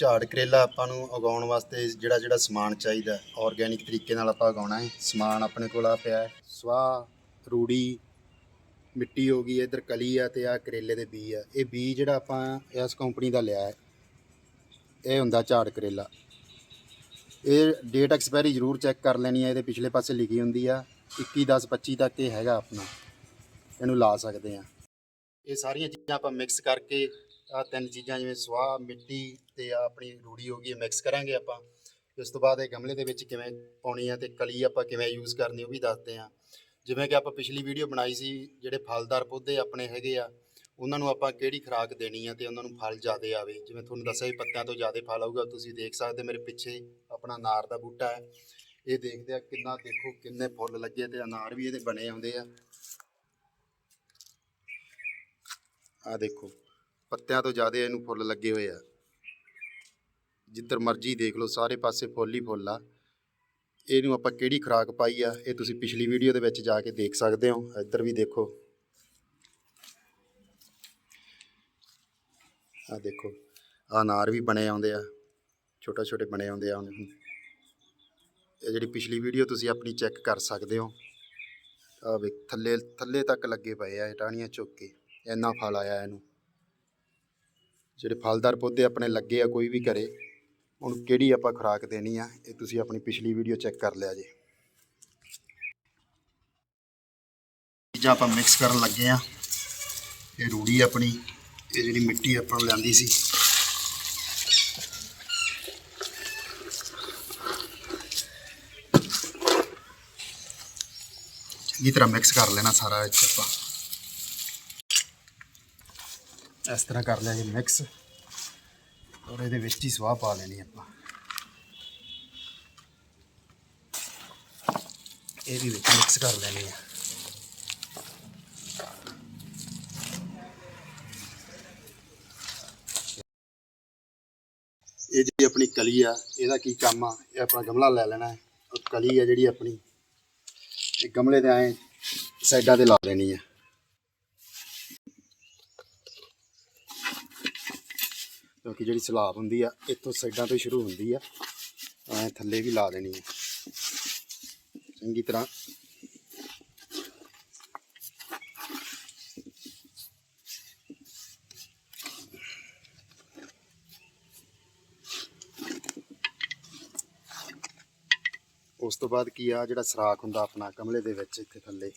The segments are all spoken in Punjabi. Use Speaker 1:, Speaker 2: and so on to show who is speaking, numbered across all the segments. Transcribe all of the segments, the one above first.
Speaker 1: ਝਾੜ ਕਰੇਲਾ ਆਪਾਂ ਨੂੰ ਉਗਾਉਣ ਵਾਸਤੇ ਜਿਹੜਾ ਜਿਹੜਾ ਸਮਾਨ ਚਾਹੀਦਾ ਆਰਗੇਨਿਕ ਤਰੀਕੇ ਨਾਲ ਆਪਾਂ ਉਗਾਉਣਾ ਹੈ। ਸਮਾਨ ਆਪਣੇ ਕੋਲ ਆ ਪਿਆ ਹੈ। ਸਵਾਹ, ਰੂੜੀ, ਮਿੱਟੀ ਹੋ ਗਈ, ਇਧਰ ਕਲੀ ਆ ਤੇ ਆ ਕਰੇਲੇ ਦੇ ਬੀ ਆ। ਇਹ ਬੀ ਜਿਹੜਾ ਆਪਾਂ ਇਸ ਕੰਪਨੀ ਦਾ ਲਿਆ ਹੈ, ਇਹ ਹੁੰਦਾ ਝਾੜ ਕਰੇਲਾ। ਇਹ ਡੇਟ ਐਕਸਪਾਇਰੀ ਜ਼ਰੂਰ ਚੈੱਕ ਕਰ ਲੈਣੀ ਹੈ, ਇਹਦੇ ਪਿਛਲੇ ਪਾਸੇ ਲਿਖੀ ਹੁੰਦੀ ਆ 21 10 25 ਤੱਕ ਇਹ ਹੈਗਾ ਆਪਣਾ। ਇਹਨੂੰ ਲਾ ਸਕਦੇ ਆ ਇਹ ਸਾਰੀਆਂ ਚੀਜ਼ਾਂ ਆਪਾਂ ਮਿਕਸ ਕਰਕੇ ਆ ਤਿੰਨ ਚੀਜ਼ਾਂ ਜਿਵੇਂ ਸਵਾਹ, ਮਿੱਟੀ ਤੇ ਆ ਆਪਣੀ ਰੂੜੀ ਹੋ ਗਈ ਮਿਕਸ ਕਰਾਂਗੇ ਆਪਾਂ। ਉਸ ਤੋਂ ਬਾਅਦ ਇਹ ਗਮਲੇ ਦੇ ਵਿੱਚ ਕਿਵੇਂ ਪਾਉਣੀ ਆ ਤੇ ਕਲੀ ਆਪਾਂ ਕਿਵੇਂ ਯੂਜ਼ ਕਰਨੀ, ਉਹ ਵੀ ਦੱਸਦੇ ਆ। ਜਿਵੇਂ ਕਿ ਆਪਾਂ ਪਿਛਲੀ ਵੀਡੀਓ ਬਣਾਈ ਸੀ, ਜਿਹੜੇ ਫਲਦਾਰ ਪੌਦੇ ਆਪਣੇ ਹੈਗੇ ਆ, ਉਹਨਾਂ ਨੂੰ ਆਪਾਂ ਕਿਹੜੀ ਖੁਰਾਕ ਦੇਣੀ ਆ ਤੇ ਉਹਨਾਂ ਨੂੰ ਫਲ ਜ਼ਿਆਦਾ ਆਵੇ। ਜਿਵੇਂ ਤੁਹਾਨੂੰ ਦੱਸਿਆ ਸੀ, ਪੱਤਿਆਂ ਤੋਂ ਜ਼ਿਆਦਾ ਫਲ ਆਊਗਾ, ਤੁਸੀਂ ਦੇਖ ਸਕਦੇ, ਮੇਰੇ ਪਿੱਛੇ ਆਪਣਾ ਅਨਾਰ ਦਾ ਬੂਟਾ ਹੈ। ਇਹ ਦੇਖਦੇ ਆ ਕਿੰਨਾ, ਦੇਖੋ ਕਿੰਨੇ ਫੁੱਲ ਲੱਗੇ ਤੇ ਅਨਾਰ ਵੀ ਇਹਦੇ ਬਣੇ ਆਉਂਦੇ ਆ। ਆ ਦੇਖੋ। ਪੱਤਿਆਂ ਤੋਂ ਜ਼ਿਆਦਾ ਇਹਨੂੰ ਫੁੱਲ ਲੱਗੇ ਹੋਏ ਆ। ਜਿੱਧਰ ਮਰਜ਼ੀ ਦੇਖ ਲਓ, ਸਾਰੇ ਪਾਸੇ ਫੁੱਲ ਹੀ ਫੁੱਲ ਆ। ਇਹਨੂੰ ਆਪਾਂ ਕਿਹੜੀ ਖੁਰਾਕ ਪਾਈ ਆ, ਇਹ ਤੁਸੀਂ ਪਿਛਲੀ ਵੀਡੀਓ ਦੇ ਵਿੱਚ ਜਾ ਕੇ ਦੇਖ ਸਕਦੇ ਹੋ, ਇੱਧਰ ਵੀ ਦੇਖੋ। ਆ ਦੇਖੋ ਆ ਅਨਾਰ ਵੀ ਬਣੇ ਆਉਂਦੇ ਆ ਛੋਟੇ ਛੋਟੇ ਬਣੇ ਆਉਂਦੇ ਆ ਹੁਣ ਇਹ ਜਿਹੜੀ ਪਿਛਲੀ ਵੀਡੀਓ ਤੁਸੀਂ ਆਪਣੀ ਚੈੱਕ ਕਰ ਸਕਦੇ ਹੋ ਆ ਵੇ ਥੱਲੇ ਥੱਲੇ ਤੱਕ ਲੱਗੇ ਪਏ ਆ ਟਾਹਣੀਆਂ ਚੁੱਕ ਕੇ, ਇੰਨਾ ਫਲ ਆਇਆ ਇਹਨੂੰ। ਜਿਹੜੇ ਫਲਦਾਰ ਪੌਦੇ ਆਪਣੇ ਲੱਗੇ ਆ ਕੋਈ ਵੀ ਕਰੇ ਉਹਨੂੰ ਕਿਹੜੀ ਆਪਾਂ ਖੁਰਾਕ ਦੇਣੀ ਆ, ਇਹ ਤੁਸੀਂ ਆਪਣੀ ਪਿਛਲੀ ਵੀਡੀਓ ਚੈੱਕ ਕਰ ਲਿਆ ਜੇ। ਚੀਜ਼ਾਂ ਆਪਾਂ ਮਿਕਸ ਕਰਨ ਲੱਗੇ ਆ। ਇਹ ਰੂੜੀ ਆਪਣੀ, ਇਹ ਜਿਹੜੀ ਮਿੱਟੀ ਆਪਾਂ ਨੂੰ ਲਿਆਂਦੀ ਸੀ। ਚੰਗੀ ਤਰ੍ਹਾਂ ਮਿਕਸ ਕਰ ਲੈਣਾ ਸਾਰਾ ਇਹ ਆਪਾਂ। ਇਸ ਤਰ੍ਹਾਂ ਕਰ ਲਿਆ ਜੀ ਮਿਕਸ ਔਰ ਇਹਦੇ ਵਿੱਚ ਹੀ ਸਵਾਹ ਪਾ ਲੈਣੀ ਆਪਾਂ। ਇਹ ਵੀ ਵਿੱਚ ਮਿਕਸ ਕਰ ਲੈਣੀ ਹੈ ਇਹ ਜਿਹੜੀ ਆਪਣੀ ਕਲੀ ਆ, ਇਹਦਾ ਕੀ ਕੰਮ ਆ? ਇਹ ਆਪਣਾ ਗਮਲਾ ਲੈ ਲੈਣਾ ਹੈ। ਕਲੀ ਆ ਜਿਹੜੀ ਆਪਣੀ, ਇਹ ਗਮਲੇ ਦੇ ਐ ਸਾਈਡਾਂ ਤੇ ਲਾ ਲੈਣੀ ਹੈ ਕਿਉਂਕਿ ਜਿਹੜੀ ਸਲਾਬ ਹੁੰਦੀ ਆ, ਇੱਥੋਂ ਸਾਈਡਾਂ ਤੋਂ ਹੀ ਸ਼ੁਰੂ ਹੁੰਦੀ ਆ। ਐ ਥੱਲੇ ਵੀ ਲਾ ਦੇਣੀ ਹੈ ਚੰਗੀ ਤਰ੍ਹਾਂ। ਉਸ ਤੋਂ ਬਾਅਦ ਕੀ ਆ, ਜਿਹੜਾ ਸਰਾਖ ਹੁੰਦਾ ਆਪਣਾ ਕਮਲੇ ਦੇ ਵਿੱਚ ਇੱਥੇ ਥੱਲੇ।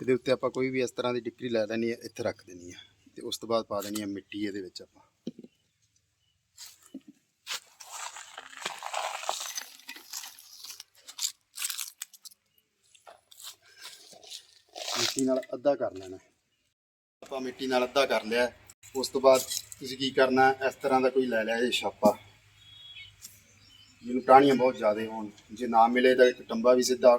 Speaker 1: ਇਹਦੇ ਉੱਤੇ ਆਪਾਂ ਕੋਈ ਵੀ ਇਸ ਤਰ੍ਹਾਂ ਦੀ ਡਿਕਰੀ ਲੈ ਲੈਣੀ ਹੈ, ਇੱਥੇ ਰੱਖ ਦੇਣੀ ਹੈ। ਤੇ ਉਸ ਤੋਂ ਬਾਅਦ ਪਾ ਦੇਣੀ ਹੈ ਮਿੱਟੀ ਇਹਦੇ ਵਿੱਚ ਆਪਾਂ। ਮਿੱਟੀ ਨਾਲ ਅੱਧਾ ਕਰ ਲੈਣਾ ਆਪਾਂ ਮਿੱਟੀ ਨਾਲ ਅੱਧਾ ਕਰ ਲਿਆ ਉਸ ਤੋਂ ਬਾਅਦ ਤੁਸੀਂ ਕੀ ਕਰਨਾ ਇਸ ਤਰ੍ਹਾਂ ਦਾ ਕੋਈ ਲੈ ਲਿਆ ਇਹ ਛਾਪਾ। ਜਿਹਨੂੰ ਟਾਹਣੀਆਂ ਬਹੁਤ ਜ਼ਿਆਦਾ ਹੋਣ। ਜੇ ਨਾ ਮਿਲੇ ਤਾਂ ਇੱਕ ਟੰਬਾ ਵੀ ਸਿੱਧਾ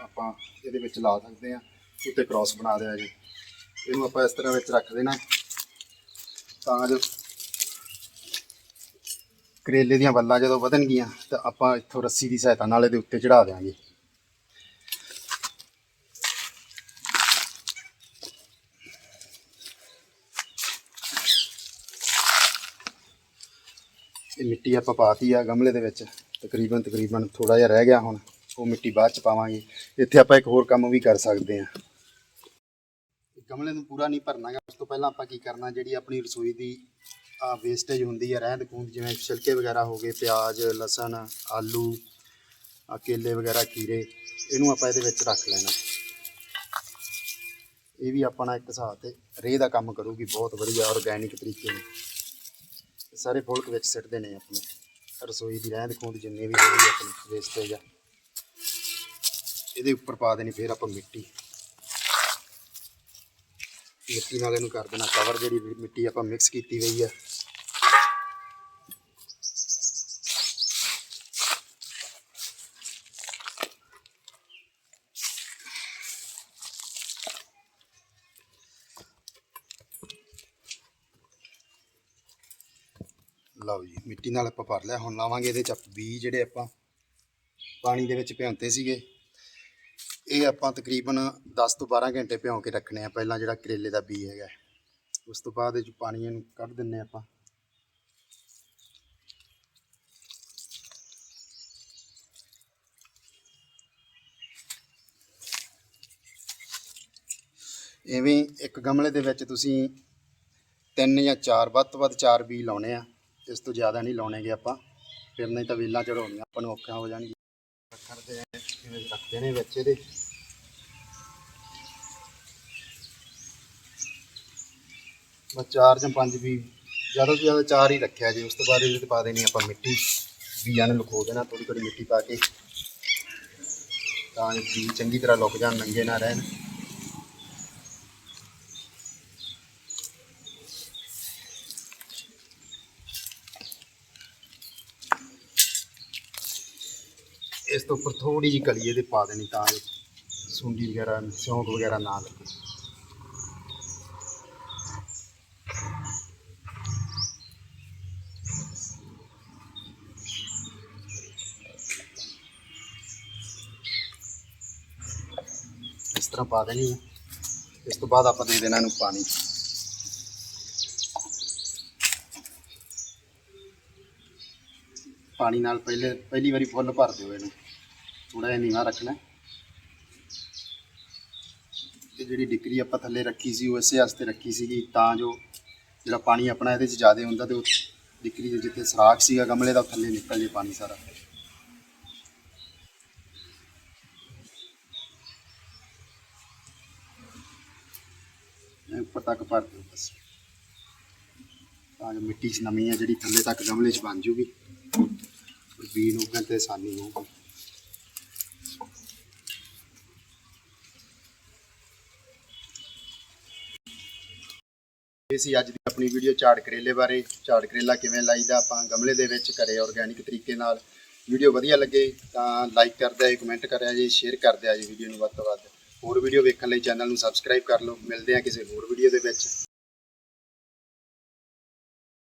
Speaker 1: ਆਪਾਂ ਇਹਦੇ ਵਿੱਚ ਲਾ ਸਕਦੇ ਆ ਉੱਤੇ ਕ੍ਰਾਸ ਬਣਾ ਦਿਆ ਜੀ। ਇਹਨੂੰ ਆਪਾਂ ਇਸ ਤਰ੍ਹਾਂ ਵਿੱਚ ਰੱਖ ਦੇਣਾ। ਤਾਂ ਜੋ ਕਰੇਲੇ ਦੀਆਂ ਬੱਲਾਂ ਜਦੋਂ ਵਧਣਗੀਆਂ, ਤਾਂ ਆਪਾਂ ਇੱਥੋਂ ਰੱਸੀ ਦੀ ਸਹਾਇਤਾ ਨਾਲ ਇਹਦੇ ਉੱਤੇ ਚੜਾ ਦਿਆਂਗੇ। ਇਹ ਮਿੱਟੀ ਆਪਾਂ ਪਾਤੀ ਆ ਗਮਲੇ ਦੇ ਵਿੱਚ। ਤਕਰੀਬਨ ਤਕਰੀਬਨ ਥੋੜਾ ਜਿਹਾ ਰਹਿ ਗਿਆ ਹੁਣ। ਉਹ ਮਿੱਟੀ ਬਾਅਦ ਚ ਪਾਵਾਂਗੇ। ਇੱਥੇ ਆਪਾਂ ਇੱਕ ਹੋਰ ਕੰਮ ਵੀ ਕਰ ਸਕਦੇ ਹਾਂ। ਗਮਲੇ ਨੂੰ ਪੂਰਾ ਨਹੀਂ ਭਰਨਾ ਗਾ ਉਸ ਤੋਂ ਪਹਿਲਾਂ ਆਪਾਂ ਕੀ ਕਰਨਾ, ਜਿਹੜੀ ਆਪਣੀ ਰਸੋਈ ਦੀ ਆ ਵੇਸਟੇਜ ਹੁੰਦੀ ਹੈ, ਰਹਿੰਦ ਖੂੰਦ ਜਿਵੇਂ ਛਿਲਕੇ ਵਗੈਰਾ ਹੋ ਗਏ, ਪਿਆਜ਼, ਲਸਣ, ਆਲੂ ਆ ਕੇਲੇ ਵਗੈਰਾ ਕੀਰੇ ਇਹਨੂੰ ਆਪਾਂ ਇਹਦੇ ਵਿੱਚ ਰੱਖ ਲੈਣਾ। ਇਹ ਵੀ ਆਪਣਾ ਇੱਕ ਹਿਸਾਬ ਤੇ ਰੇਹ ਦਾ ਕੰਮ ਕਰੂਗੀ, ਬਹੁਤ ਵਧੀਆ ਆਰਗੈਨਿਕ ਤਰੀਕੇ ਨਾਲ। ਸਾਰੇ ਫੁਲਕ ਵਿੱਚ ਸਿੱਟਦੇ ਨੇ ਆਪਣੇ। ਰਸੋਈ ਦੀ ਰਹਿੰਦ ਖੂੰਦ ਜਿੰਨੇ ਵੀ ਹੈਗੀ ਆਪਣੀ ਵੇਸਟੇਜ ਆ। ਇਹਦੇ ਉੱਪਰ ਪਾ ਦੇਣੀ, ਫਿਰ ਆਪਾਂ ਮਿੱਟੀ। ਮਿੱਟੀ ਨਾਲ ਇਹਨੂੰ ਕਰ ਦੇਣਾ ਕਵਰ ਜਿਹੜੀ ਮਿੱਟੀ ਆਪਾਂ ਮਿਕਸ ਕੀਤੀ ਹੋਈ ਆ। ਲਓ ਜੀ, ਮਿੱਟੀ ਨਾਲ ਆਪਾਂ ਭਰ ਲਿਆ, ਹੁਣ ਲਾਵਾਂਗੇ ਇਹਦੇ ਚ ਬੀਜ ਜਿਹੜੇ ਆਪਾਂ ਪਾਣੀ ਦੇ ਵਿੱਚ ਭਿਉਂਤੇ ਸੀਗੇ। ਇਹ ਆਪਾਂ ਤਕਰੀਬਨ 10 ਤੋਂ 12 ਘੰਟੇ ਭਿਉਂ ਕੇ ਰੱਖਣੇ ਆ, ਪਹਿਲਾਂ ਜਿਹੜਾ ਕਰੇਲੇ ਦਾ ਬੀ ਹੈਗਾ। ਉਸ ਤੋਂ ਬਾਅਦ ਇਹ ਪਾਣੀ ਇਹਨੂੰ ਕੱਢ ਦਿੰਨੇ ਆਪਾਂ। ਇਵੇਂ ਇੱਕ ਗਮਲੇ ਦੇ ਵਿੱਚ ਤੁਸੀਂ ਤਿੰਨ ਜਾਂ ਚਾਰ, ਵੱਧ ਤੋਂ ਵੱਧ ਚਾਰ ਬੀ ਲਾਉਣੇ ਆ। ਇਸ ਤੋਂ ਜ਼ਿਆਦਾ ਨਹੀਂ ਲਾਉਣੇਗੇ ਆਪਾਂ। ਫਿਰ ਨਹੀਂ ਤਾਂ ਵੇਲਾਂ ਚੜਾਉਣੀਆਂ ਆਪਾਂ ਨੂੰ ਔਖਾ ਹੋ ਜਾਣਗੀਆਂ। ਰੱਖਣ ਦੇ ਕਿਵੇਂ ਰੱਖਦੇ ਨੇ ਵਿੱਚ ਇਹਦੇ। ਬਸ ਚਾਰ ਜਾਂ ਪੰਜ ਵੀ, ਜ਼ਿਆਦਾ ਤੋਂ ਜ਼ਿਆਦਾ ਚਾਰ ਹੀ ਰੱਖਿਆ ਜੀ, ਉਸ ਤੋਂ ਬਾਅਦ ਇਹਦੇ ਤੇ ਪਾ ਦੇਣੀ ਆਪਾਂ ਮਿੱਟੀ ਬੀਜਾਂ ਨੂੰ ਲੁਕੋ ਦੇਣਾ ਥੋੜੀ ਥੋੜੀ ਮਿੱਟੀ ਪਾ ਕੇ। ਤਾਂ ਇਹ ਬੀਜ ਚੰਗੀ ਤਰ੍ਹਾਂ ਲੁਕ ਜਾਣ, ਨੰਗੇ ਨਾ ਰਹਿਣ। ਇਸ ਤੋਂ ਉੱਪਰ ਥੋੜੀ ਜਿਹੀ ਕਲੀ ਇਹਦੇ ਪਾ ਦੇਣੀ ਤਾਂ ਜੋ ਸੁੰਡੀ ਵਗੈਰਾ, ਸਿਉਂਕ ਵਗੈਰਾ ਨਾ ਲੱਗੇ। ਤਰ੍ਹਾਂ ਪਾ ਦੇਣੀ ਹੈ ਇਸ ਤੋਂ ਬਾਅਦ ਆਪਾਂ ਦੇ ਦੇਣਾ ਇਹਨੂੰ ਪਾਣੀ। ਪਾਣੀ ਨਾਲ ਪਹਿਲੇ ਪਹਿਲੀ ਵਾਰੀ ਫੁੱਲ ਭਰ ਦਿਓ ਇਹਨੂੰ। ਥੋੜਾ ਜਿਹਾ ਨੀਵਾਂ ਰੱਖਣਾ। ਤੇ ਜਿਹੜੀ ਡਿਕਰੀ ਆਪਾਂ ਥੱਲੇ ਰੱਖੀ ਸੀ, ਉਹ ਇਸੇ ਵਾਸਤੇ ਰੱਖੀ ਸੀਗੀ, ਤਾਂ ਜੋ ਜਿਹੜਾ ਪਾਣੀ ਆਪਣਾ ਇਹਦੇ 'ਚ ਜ਼ਿਆਦਾ ਹੁੰਦਾ ਤੇ ਉਹ ਡਿਕਰੀ ਦੇ ਜਿੱਥੇ ਸਰਾਖ ਸੀਗਾ ਗਮਲੇ ਦਾ ਥੱਲੇ ਨਿਕਲ ਜੇ ਪਾਣੀ ਸਾਰਾ ਇਹ ਉੱਪਰ ਤੱਕ ਭਰ ਦਿਓ ਬਸ। ਤਾਂ ਜੋ ਮਿੱਟੀ 'ਚ ਨਮੀ ਹੈ ਜਿਹੜੀ ਥੱਲੇ ਤੱਕ ਗਮਲੇ 'ਚ ਬਣ ਜੂਗੀ। ਬੀ ਨੂੰ ਉੱਗਣ ਤੇ ਆਸਾਨੀ ਹੋਊਗੀ। ਇਹ ਸੀ ਅੱਜ ਦੀ ਆਪਣੀ ਵੀਡੀਓ ਝਾੜ ਕਰੇਲੇ ਬਾਰੇ। ਝਾੜ ਕਰੇਲਾ ਕਿਵੇਂ ਲਾਈਦਾ, ਆਪਾਂ ਗਮਲੇ ਦੇ ਵਿੱਚ ਘਰੇ ਆਰਗੈਨਿਕ ਤਰੀਕੇ ਨਾਲ। ਵੀਡੀਓ ਵਧੀਆ ਲੱਗੇ ਤਾਂ ਲਾਈਕ ਕਰ ਦਿਆ ਜੀ ਕਮੈਂਟ ਕਰਿਆ ਜੀ ਸ਼ੇਅਰ ਕਰ ਦਿਆ ਜੀ, ਵੀਡੀਓ ਨੂੰ ਵੱਧ ਤੋਂ ਵੱਧ। ਹੋਰ ਵੀਡੀਓ ਵੇਖਣ ਲਈ ਚੈਨਲ ਨੂੰ ਸਬਸਕ੍ਰਾਈਬ ਕਰ ਲਓ। ਮਿਲਦੇ ਹਾਂ ਕਿਸੇ ਹੋਰ ਵੀਡੀਓ ਦੇ ਵਿੱਚ।